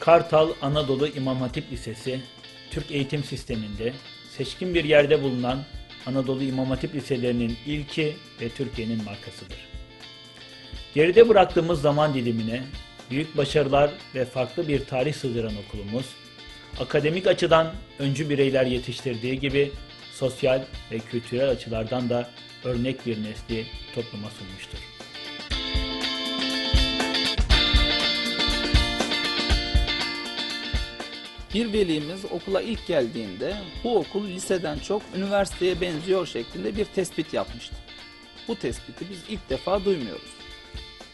Kartal Anadolu İmam Hatip Lisesi, Türk eğitim sisteminde seçkin bir yerde bulunan Anadolu İmam Hatip Liselerinin ilki ve Türkiye'nin markasıdır. Geride bıraktığımız zaman dilimine büyük başarılar ve farklı bir tarih sığdıran okulumuz, akademik açıdan öncü bireyler yetiştirdiği gibi sosyal ve kültürel açılardan da örnek bir nesli topluma sunmuştur. Bir velimiz okula ilk geldiğinde bu okul liseden çok üniversiteye benziyor şeklinde bir tespit yapmıştı. Bu tespiti biz ilk defa duymuyoruz.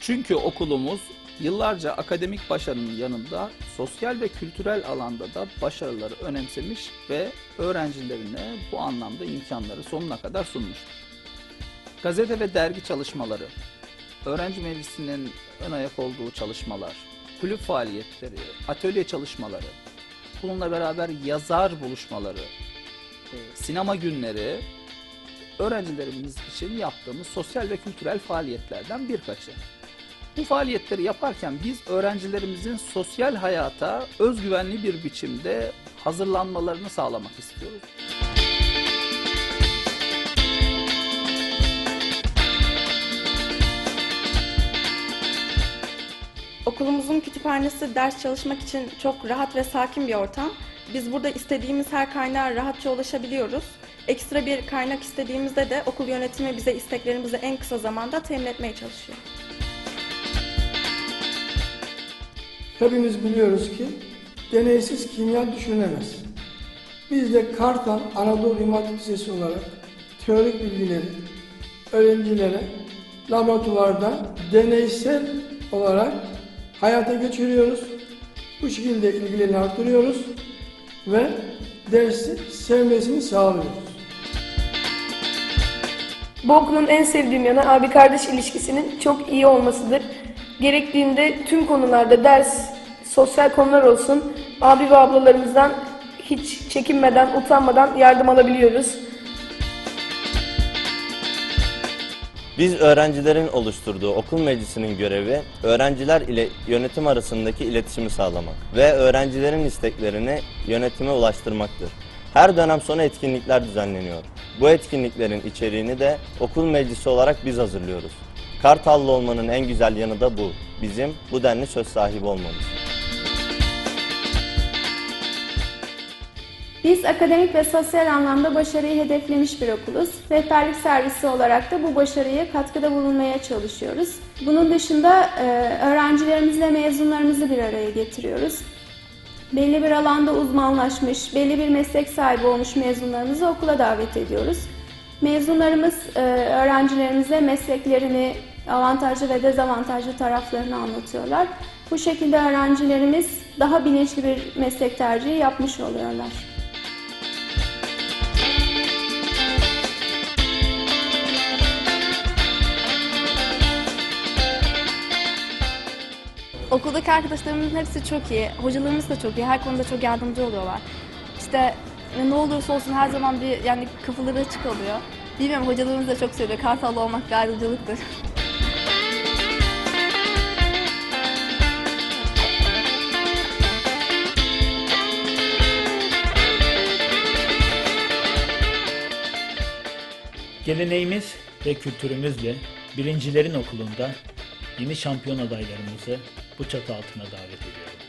Çünkü okulumuz yıllarca akademik başarının yanında sosyal ve kültürel alanda da başarıları önemsemiş ve öğrencilerine bu anlamda imkanları sonuna kadar sunmuştur. Gazete ve dergi çalışmaları, öğrenci meclisinin ön ayak olduğu çalışmalar, kulüp faaliyetleri, atölye çalışmaları, bununla beraber yazar buluşmaları, sinema günleri öğrencilerimiz için yaptığımız sosyal ve kültürel faaliyetlerden birkaçı. Bu faaliyetleri yaparken biz öğrencilerimizin sosyal hayata özgüvenli bir biçimde hazırlanmalarını sağlamak istiyoruz. Okulumuzun kütüphanesi ders çalışmak için çok rahat ve sakin bir ortam. Biz burada istediğimiz her kaynağa rahatça ulaşabiliyoruz. Ekstra bir kaynak istediğimizde de okul yönetimi bize isteklerimizi en kısa zamanda temin etmeye çalışıyor. Hepimiz biliyoruz ki deneysiz kimya düşünülemez. Biz de Kartal Anadolu İmam Lisesi olarak teorik bilgileri öğrencilere laboratuvarda deneysel olarak hayata geçiriyoruz. Bu şekilde ilgilerini artırıyoruz ve dersi sevmesini sağlıyoruz. Bu okulun en sevdiğim yanı abi kardeş ilişkisinin çok iyi olmasıdır. Gerektiğinde tüm konularda ders, sosyal konular olsun abi ve ablalarımızdan hiç çekinmeden, utanmadan yardım alabiliyoruz. Biz öğrencilerin oluşturduğu okul meclisinin görevi öğrenciler ile yönetim arasındaki iletişimi sağlamak ve öğrencilerin isteklerini yönetime ulaştırmaktır. Her dönem sonu etkinlikler düzenleniyor. Bu etkinliklerin içeriğini de okul meclisi olarak biz hazırlıyoruz. Kartallı olmanın en güzel yanı da bu. Bizim bu denli söz sahibi olmamız. Biz akademik ve sosyal anlamda başarıyı hedeflemiş bir okuluz. Rehberlik servisi olarak da bu başarıya katkıda bulunmaya çalışıyoruz. Bunun dışında e, öğrencilerimizle mezunlarımızı bir araya getiriyoruz. Belli bir alanda uzmanlaşmış, belli bir meslek sahibi olmuş mezunlarımızı okula davet ediyoruz. Mezunlarımız e, öğrencilerimize mesleklerini, avantajlı ve dezavantajlı taraflarını anlatıyorlar. Bu şekilde öğrencilerimiz daha bilinçli bir meslek tercihi yapmış oluyorlar. Okuldaki arkadaşlarımızın hepsi çok iyi. Hocalarımız da çok iyi. Her konuda çok yardımcı oluyorlar. İşte ne olursa olsun her zaman bir yani kafaları açık oluyor. Bilmiyorum hocalarımız da çok seviyor. Kartallı olmak bir ayrıcalıktır. Geleneğimiz ve kültürümüzle birincilerin okulunda yeni şampiyon adaylarımızı bu çatı altına davet ediyorum.